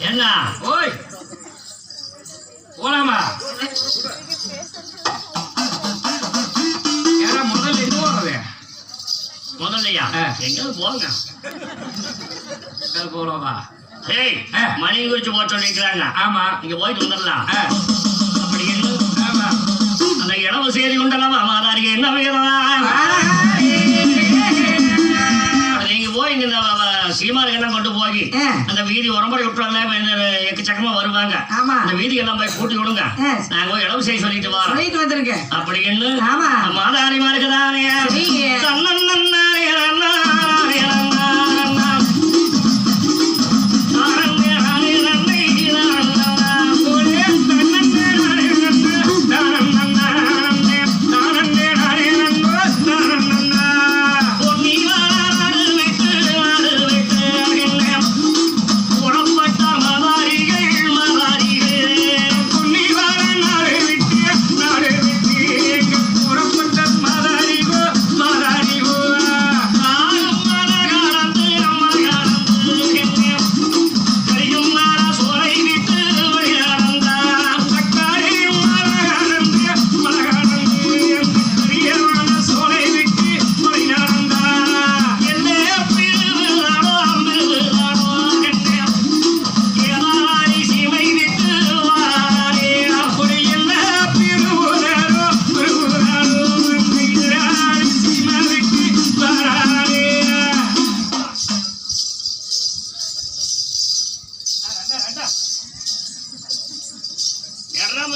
என்ன? ஓய்! போலாமா? ஏடா முதல்ல எங்க போறது முதல்லையா? ஆ. எங்கேயாவது போங்க. எங்க போறோமா ஏய் ஆ. மணி குறிச்சு போக சொல்லிக்கிறாங்க ஆமா. இங்க போயிட்டு வந்துடலாம். ஆ, அப்படின்னு ஆமா. அந்த இளவு செய்தி உண்டலாம் மாதாரிக்கு என்ன வேணும் இந்த சீமாருக்கு எல்லாம் கொண்டு போய். அந்த வீதி உரம்படி விட்டுறாங்க எக்கச்சக்கமா வருவாங்க ஆமா. அந்த வீதி எல்லாம் போய் கூட்டி விடுங்க. நாங்க இளவு செய்தி சொல்லிட்டு வரோம் சொல்லிட்டு வந்திருக்கேன் அப்படின்னு ஆமா. மாதாரிமா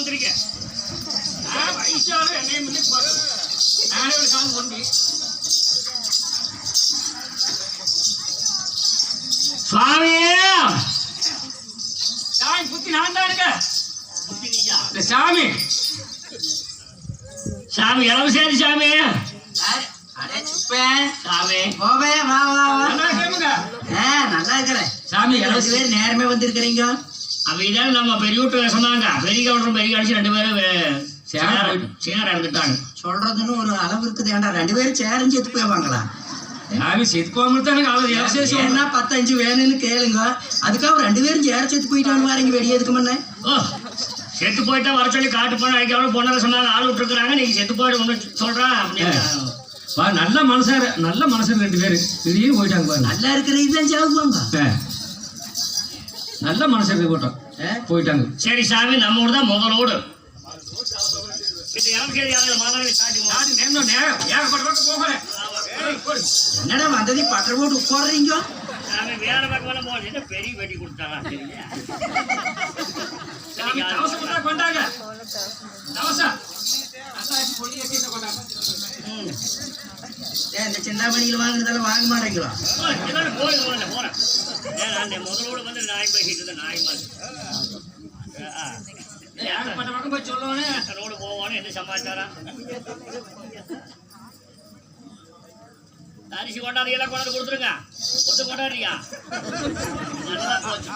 எல்லாம் வந்திருக்க வயசாலும் என்னையும் முன்னே போறது. நானே ஒரு காலம் கொண்டு சுவாமி! சாமி புத்தி நான் தான் இருக்க? இந்த சாமி. சாமி இளவு சேரி சாமி? நல்லா இருக்கிறேன். சாமி இருபது பேர் நேரமே வந்திருக்கிறீங்க. அவ இதான் நம்ம பெரிய வீட்டு சொன்னாங்க. பெரிய கவுண்டரும் பெரிய கழிச்சு ரெண்டு பேரும் சேர இறந்துட்டாங்க. சொல்றதுன்னு ஒரு அளவு இருக்குது ஏன்டா ரெண்டு பேரும் சேரும் செத்து போய்வாங்களா சாமி செத்து போகாம தான் எனக்கு அவ்வளவு விசேஷம். ஏன்னா பத்தஞ்சு வேணும்னு கேளுங்க. அதுக்காக ரெண்டு பேரும் சேர செத்து போயிட்டு வாரீங்க வெடி எதுக்கு முன்ன? செத்து போயிட்டா வர சொல்லி காட்டு போன ஐக்காவோட பொண்ணு சொன்னாங்க. ஆள் விட்டுருக்காங்க நீங்க செத்து போயிட்டு ஒன்று சொல்றேன் அப்படின்னு. நல்ல மனுஷர் நல்ல மனுஷர் ரெண்டு பேரு. திடீர்னு போயிட்டாங்க நல்லா இருக்கிற இதுதான் சாவுவாங்க. நல்ல மனுஷர் போட்டோம். போயிட்டாங்க. சரி சாமி நம்ம ஊர் தான் முதலோடு. என்னடா வந்ததை பட்டர் போட்டு உட்காடுறீங்க வேற பக்கம் என்ன பெரிய வெட்டி கொண்டாங்க. கொண்டாங்க ஏன் இந்த சிந்தாமணியில் வாங்குறதெல்லாம் வாங்க மாட்டேங்கிறோம் ஓ, போறேன் போறேன் ஏன் அந்த முதலோடு வந்து நாய் பேசிட்டு இருந்த நாய் மாதிரி ஏகப்பட்ட பக்கம் போய் சொல்லணும் ரோடு போவான்னு என்ன சமாச்சாரம் அரிசி கொண்டாடி எல்லாம் கொண்டாந்து கொடுத்துருங்க. ஒட்டு கொண்டாடுறியா? நல்லா போச்சு.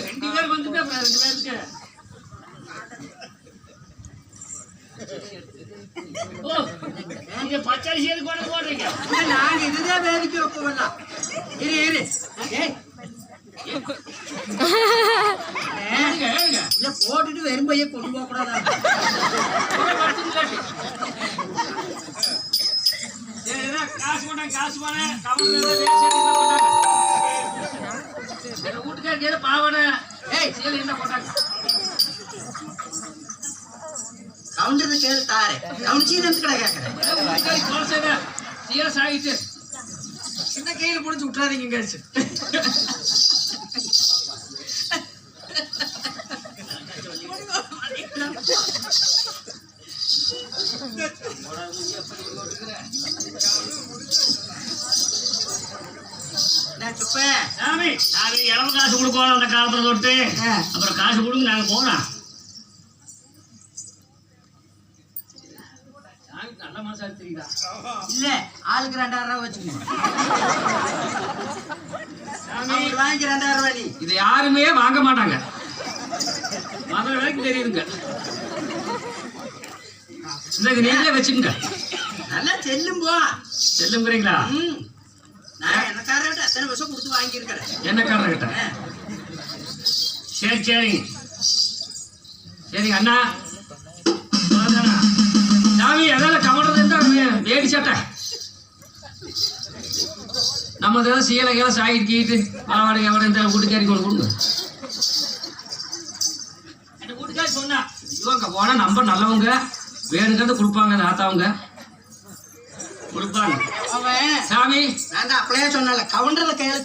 ரெண்டு பேர் வந்துட்டு அப்புறம் ரெண்டு பேருக்கு பச்சரிசி எது கொண்டு போடுறீங்க இதுதான் வேலைக்கு வைப்போம்லாம் இரு இரு ஏங்க, இல்ல போட்டுட்டு வெறும்பையே கொண்டு போக கூடாதா காசு போனேன் காசு போனேன். எங்க வீட்டுக்காரருக்கு ஏதோ பாவனை. ஏய், சீலை இருந்தா கொண்டாங்க. கவுண்டர் கேளு தாரே கவுனிச்சு இருந்து கடை கேட்கறேன் ஏதோ வீட்டுக்காரி கொலை செய்த, சீலை சாகிட்டு. சின்ன கையில பிடிச்சி விட்டுறாதீங்க கழிச்சு நான் சுப்பேன் சாமி நாங்க இளவு காசு கொடுக்கணும் அந்த காலத்துல தொட்டு. அப்புறம் காசு கொடுங்க நாங்க நல்ல மனசா தெரியுதா இல்ல ஆளுக்கு ரெண்டாயிரம் ரூபாய் வச்சுக்கோங்க. வாங்கி ரெண்டாயிரம் ரூபாய் இதை யாருமே வாங்க மாட்டாங்க. மதுரை வரைக்கும் தெரியுதுங்க. நீங்களே வச்சுக்கோங்க. நல்லா செல்லும் போ. செல்லுங்கிறீங்களா. நான் எனக்காரர்கிட்ட அத்தனை வருஷம் கொடுத்து வாங்கியிருக்கிறேன் என்ன காரணம் கிட்ட? சரி சரி. சரிங்க அண்ணா. சாமி எதால கவர்றது இருந்தா வேடி சட்டை. நம்ம ஏதாவது சீலை கீழே சாயிட்டு கீட்டு பாவாடை எவட இந்த வீட்டுக்காரி கொண்டு கொடுங்க. வீட்டுக்காரி சொன்னா இவங்க போனா நம்ப நல்லவங்க வேணுங்கிறது கொடுப்பாங்க அந்த அவன் சாமி. நான் தான் அப்படியே சொன்னல கவுண்டர்ல கையில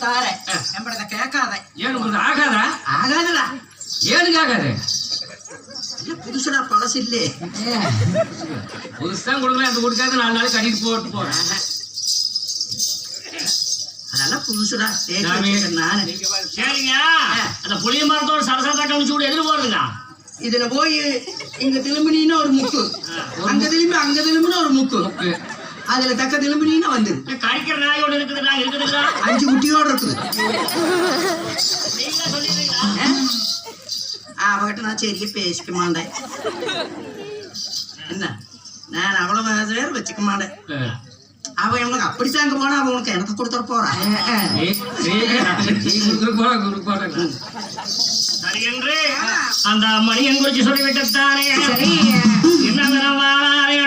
ஆ. எம்படத கேட்காத. ஏன் உங்களுக்கு ஆகாதா? ஆகாதுடா. ஏனுக்கு ஆகாது? புதுசுடா பழசு இல்லே. புதுசுதான் கொடுக்கலாம் அந்த கொடுக்காத நாலு நாளைக்கு கட்டிட்டு போட்டு போறேன். அதெல்லாம் புதுசுடா. நானு. சரிங்க. அந்த புளிய மரத்தோட சரசரத்தா கமிச்சு விட எதிர் போறதுங்க. இதுல போய் இங்க திரும்பினீன்னு ஒரு முக்கு. அங்க திரும்பி அங்க திரும்பின ஒரு முக்கு. அதுல தக்க திரும்பினீன்னு வந்துரு. இந்த கடிக்கிற நாய் ஒண்ணு இருக்குதுடா இருக்குதுங்களா அஞ்சு குட்டியோட இருக்குது. அவகிட்ட நான் சரியா பேசிக்க மாட்டேன். என்ன? நான் அவ்வளவு பேர் வச்சுக்க மாட்டேன். அவ இவனுக்கு அப்படி தாங்க போனா அவன் உனக்கு எனக்கு கொடுத்துட போறான் அந்த மணியன் குறிச்சு சொல்லிவிட்டானே என்ன வாழாரே அண்ணன்